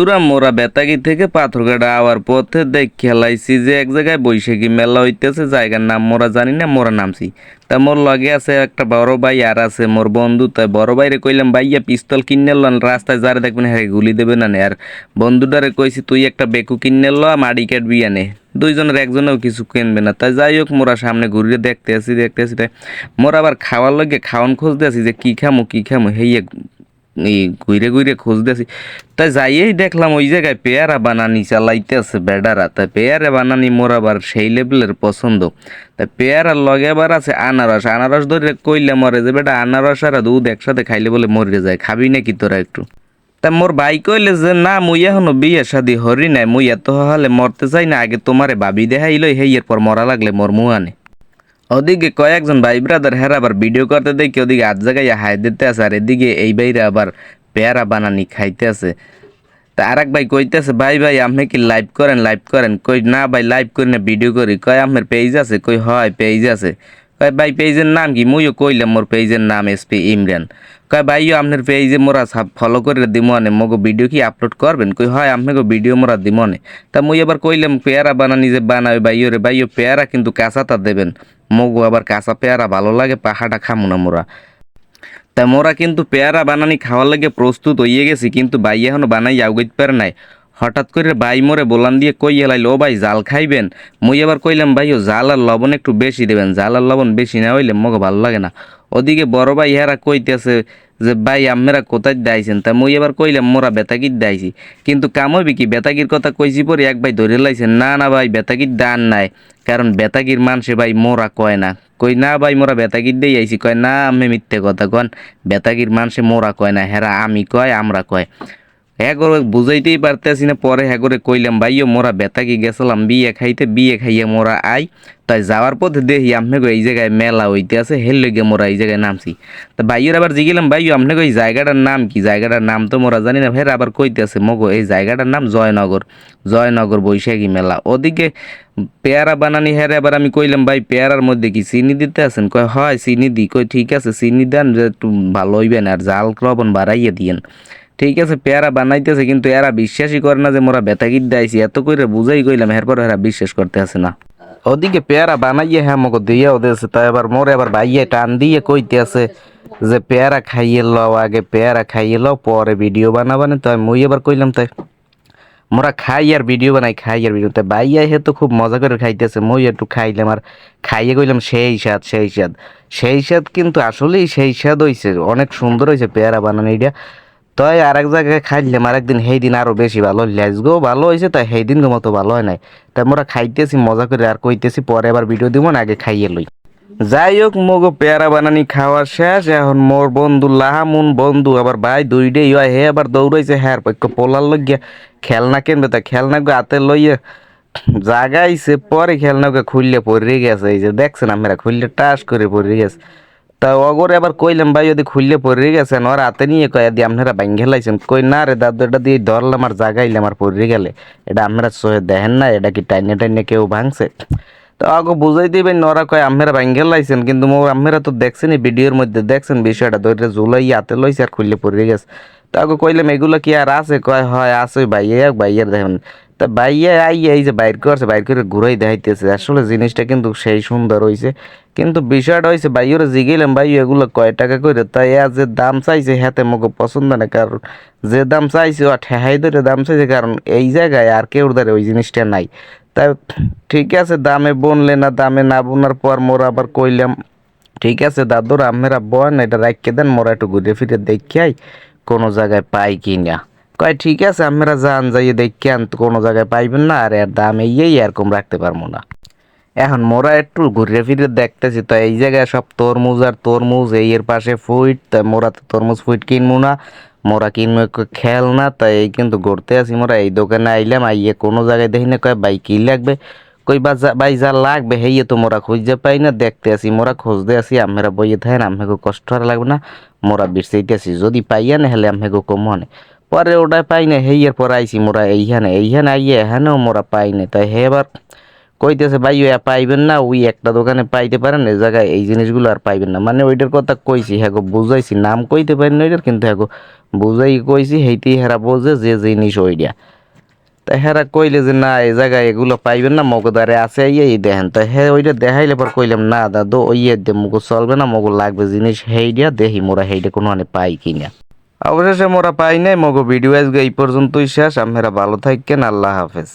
পুরা মোরা বেতাগি থেকে পাথরঘাটা আওয়ার পথে দেখ খেলাইছি যে এক জায়গায় বৈশাখী মেলা হইতেছে, জায়গার নাম মোরা জানি না, মোরা নামছি। তা মোর লগে আছে একটা বড় ভাই আর আছে মোর বন্ধু, তাই বড় ভাইরে কইলাম, ভাইয়া, পিস্তল কিনে লন, রাস্তায় যারে দেখবেন হ্যাঁ গুলি দেবে না আর বন্ধুটারে কইছি, তুই একটা বেকু কিনে ল, মাড়ি কাটবি আনে। দুইজনের একজনেও কিছু কিনবে না। তাই যাই হোক, মোরা সামনে ঘুরিয়ে দেখতে আসি দেখতে আসি, তাই মোর আবার খাওয়ার লগে খাওয়ান খুঁজতে আসি যে কি খামো কি খামো, হেইয়ে ঘুরে ঘুরে খুঁজতেছি। তাই যাইয়েই দেখলাম ওই জায়গায় পেয়ারা বানানি চালাইতেছে বেডারা। তাই পেয়ারা বানানি মোর আবার সেই লেভেলের পছন্দ। তাই পেয়ারার লগে আবার আছে আনারস। আনারস ধরে কইলে মরে যে, বেটা, আনারস আর দুধ একসাথে খাইলে বলে মরে যায়। খাবি নাকি তোরা একটু? তা মোর ভাই কইলে যে, না মুই এখনও বিয়ে শাদি হরি নাই। মুই এত হলে মরতে চাই না। আগে তোমারে ভাবি দেখাইল হেইয়ের পর মরা লাগলে মোর মুয়ানে। ওদিকে কয়েকজন ভাই ব্রাদার হেরা আবার ভিডিও করতে দেখি ওদিকে আজ জায়গায় হাই দিতে আছে, আর এদিকে এই বাইরে আবার পেয়ারা বানানি খাইতে আছে। তা আর এক ভাই কইতেছে, ভাই ভাই, আপনি কি লাইভ করেন লাইভ করেন? কই, না ভাই লাইভ করি না ভিডিও করি। কয়, আপনার পেজ আছে? কই, হয় পেজ আছে। কয়, ভাই, পেজের নাম কি? মুইও কইলাম মোর পেজের নাম এসপি ইমরান। কয় ভাইও আপনার পেজে মোরা ফলো করে দিমনে মগো ভিডিও কি আপলোড করবেন? কই, হয় আপনাকে ভিডিও মোরা দিমনে তা মুই আবার কইলাম, পেয়ারা বানানি যে বানাবে ভাইও রে ভাইও পেয়ারা কিন্তু কাঁচাটা দেবেন। মগো আবার কাঁচা পেয়ারা ভালো লাগে, পাহাড়া খামু না মোরা। তা মোরা কিন্তু পেয়ারা বানানি খাওয়ার লাগে প্রস্তুত হইয়ে গেছি, কিন্তু ভাই এখনও বানাই আউগাইতে পারে নাই। হঠাৎ করে ভাই মোরে বলান দিয়ে কই এলাইল? ও ভাই, জাল খাইবেন। মুই আবার কইলাম, ভাই, ও জাল আর লবণ একটু বেশি দেবেন। জাল আর লবণ বেশি না হইলে মগে ভালো লাগে না। ওদিকে বড় ভাই হেরা কইতেছে যে, ভাই আমরা কোথায় দাইছেন? তা মুই এবার কইলাম, মোরা বেতাকির দাইছি। কিন্তু কাম হইবে কি? বেতাকির কথা কইছি পরে এক ভাই ধরে লাইছেন, না না ভাই বেতাকির দান নাই। কারণ বেতাকির মানুষে ভাই মোরা কয় না। কই, না ভাই, মোরা বেতাকির দিয়ে আইছি। কয়, না আমি মিথ্যে কথা কন। বেতাগির মানুষে মোরা কয় না, হেরা আমি কয়, আমরা কয়। হ্যাঁ করে বুঝাইতেই পারতেছি না। পরে হ্যাঁ করে কইলাম ভাইও মোরা বেতাকি গেছিলাম? বিয়ে খাইতে, বিয়ে খাইয়ে মোরা আই। তাই যাওয়ার পথে দেখি আপনাকে এই জায়গায় মেলা হইতে আছে হেল লেগে মোরা এই জায়গায় নামছি। তা ভাইয়ের আবার জিগিলাম ভাইও আপনাকে এই জায়গাটার নাম কি? জায়গাটার নাম তো মোরা জানি না। ফের আবার কইতে আছে মগো, এই জায়গাটার নাম জয়নগর। জয়নগর বৈশাখী মেলা। ওদিকে পেয়ারা বানানি হ্যাঁ আবার আমি কইলাম, ভাই, পেয়ারার মধ্যে কি চিনি দিতে আছেন? কয়, হয়, চিনি দি। কই ঠিক আছে, চিনি দেন, যে একটু ভালো হইবেন, আর জাল লবণ বাড়াইয়ে দিয়েন। ঠিক আছে, পেয়ারা বানাইতেছে, কিন্তু এরা বিশ্বাসই করে না যে মোরা বেতা বেতাগির দাইছি এত করে বুঝাই কইলাম, এরপর এরা বিশ্বাস করতে আসে না। ওদিকে পেয়ারা বানাইয়ে হ্যাঁ মগো দিয়ে ওদেরছে তাই এবার মোরে এবার বাইয়ে টান দিয়ে কইতে আছে যে পেয়ারা খাইয়ে লও, আগে পেয়ারা খাইয়ে লও, পরে ভিডিও বানাবানে তো আমি মুই এবার কইলাম, তাই মোরা খাই আর ভিডিও বানাই, খাই আর ভিডিও। তাই বাইয়া হে তো খুব মজা করে খাইতেছে, মই একটু খাইলাম আর খাইয়ে কইলাম সেই স্বাদ সেই স্বাদ। সেই স্বাদ কিন্তু আসলেই সেই স্বাদ হইছে, অনেক সুন্দর হয়েছে পেয়ারা বানানিটা তাই আর এক জায়গায় খাইলাম আর একদিন সেই দিন আরও বেশি ভালো লেজ গো ভালো হয়েছে তাই সেই দিন মতো ভালো হয় নাই। তাই মোরা খাইতেছি, মজা করে আর কইতেছি পরে আবার ভিডিও দিব, না আগে খাইয়ে লই যাই হোক মগো পেয়ারা বানানি খাওয়া শেষ। এখন মোর বন্ধু, লাহামুন বন্ধু আবার ভাই দুইটাই হয় হে আবার দৌড়াইছে হ্যাঁ পক্ষ পোলার লইয়া খেলনা কেনবে তা খেলনা গো হাতে লইয়া জাগাইছে পরে খেলনা খেলনাকে খুললে পড়ে গেছে, এই যে দেখছেন আমরা খুললে টাস করে পড়ে গেছে। তা অগরে আবার কইলাম, ভাই, যদি খুললে পড়ে গেছেন ওর হাতে নিয়ে কয় দিয়ে আপনারা বাইঙ্গে লাইছেন। কই, না রে দাদু, এটা দিয়ে ধরলাম আর জাগাইলাম আর পড়ে গেলে। এটা আপনারা সহে দেখেন না, এটা কি টাইনে টাইনে কেউ ভাঙছে? তো আগে বুঝাই দিবেন ওরা কয় আমেরা ভাঙ্গেল লাইছেন, কিন্তু মোর আমেরা তো দেখছেন ভিডিওর মধ্যে দেখছেন বিষয়টা ধরে জুলাই হাতে লইছে আর খুললে পড়ে গেছে। তো আগে কইলাম, এগুলো কি আর আছে? কয়, হয়, আছে ভাইয়া ভাইয়ার দেখেন তা বাইয়া আইয়া এই যে বাইর করছে, বাইর করে ঘুরাই দেখাইতেছে। আসলে জিনিসটা কিন্তু সেই সুন্দর হইছে। কিন্তু বিষয়টা হয়েছে ভাইয়ের জিগেলাম ভাই এগুলো কয় টাকা করে তাই আর যে দাম চাইছে হাতে মগো পছন্দ না, কারণ যে দাম চাইছে ও ঠেহাই ধরে দাম চাইছে, কারণ এই জায়গায় আর কেউ ধরে ওই জিনিসটা নাই। তাই ঠিক আছে, দামে বনলে না, দামে না বোনার পর মোর আবার কইলাম, ঠিক আছে দাদুর আমেরা বন এটা রাখিয়ে দেন, মোরা একটু ঘুরে ফিরে দেখাই কোনো জায়গায় পাই কি না কয়, ঠিক আছে, আমরা যান, যাইয়ে দেখি আন কোনো জায়গায় পাইবেন না, আর এর দাম এই এরকম রাখতে পারব না। এখন মোরা একটু ঘুরে ফিরে দেখতেছি, তো এই জায়গায় সব তরমুজ আর তরমুজ, এই এর পাশে ফুইট তাই মোরা তো তরমুজ, ফুইট কিনবো না, মোরা কিনবো একটু খেল না তাই এই কিন্তু ঘুরতে আসি, মোরা এই দোকানে আইলাম, আইয়ে কোনো জায়গায় দেখি না, কয় বাই কি লাগবে? কই বা যা- ভাই, যা লাগবে, হেইয়ে তো মোরা খুঁজতে পাই না, দেখতে আসি, মোরা খুঁজতে আসি আমরা বইয়ে থাকেন আমাকে কষ্ট আর লাগবে না, মোরা বিরসাইতে আসি, যদি পাইয়া না, হলে আমাকে কম পরে ওটা পাই না হেইয়ের পর আইসি মোরা এইখানে এইখানে আইয়ে এখানেও মোরা পাই না তাই হে এবার কইতেছে, ভাই ওই পাইবেন না, ওই একটা দোকানে পাইতে পারেন এই জায়গায় এই জিনিসগুলো আর পাইবেন না। মানে ওইটার কথা কইছি হ্যাঁ বুঝাইছি। নাম কইতে পারি না ওইটার, কিন্তু হ্যাঁ বুঝাই কইছি, হেইতেই হেরা বোঝে যে জিনিস ওইটা তা হেরা কইলে যে, না এই জায়গায় এগুলো পাইবেন না মগদারে আছে এই দেখেন। তা হ্যাঁ ওইটা দেখাইলে পর কইলাম, না, দাদু ওই দে, মগু চলবে না, মগু লাগবে জিনিস হেইডিয়া দেখি মোরা হেইটা কোনো পাই কিনা। অবশেষে মোরা পাই নাই, মগো ভিডিও আজকে এই পর্যন্তই শেষ। আমরা ভালো থাকেন আল্লাহ হাফেজ।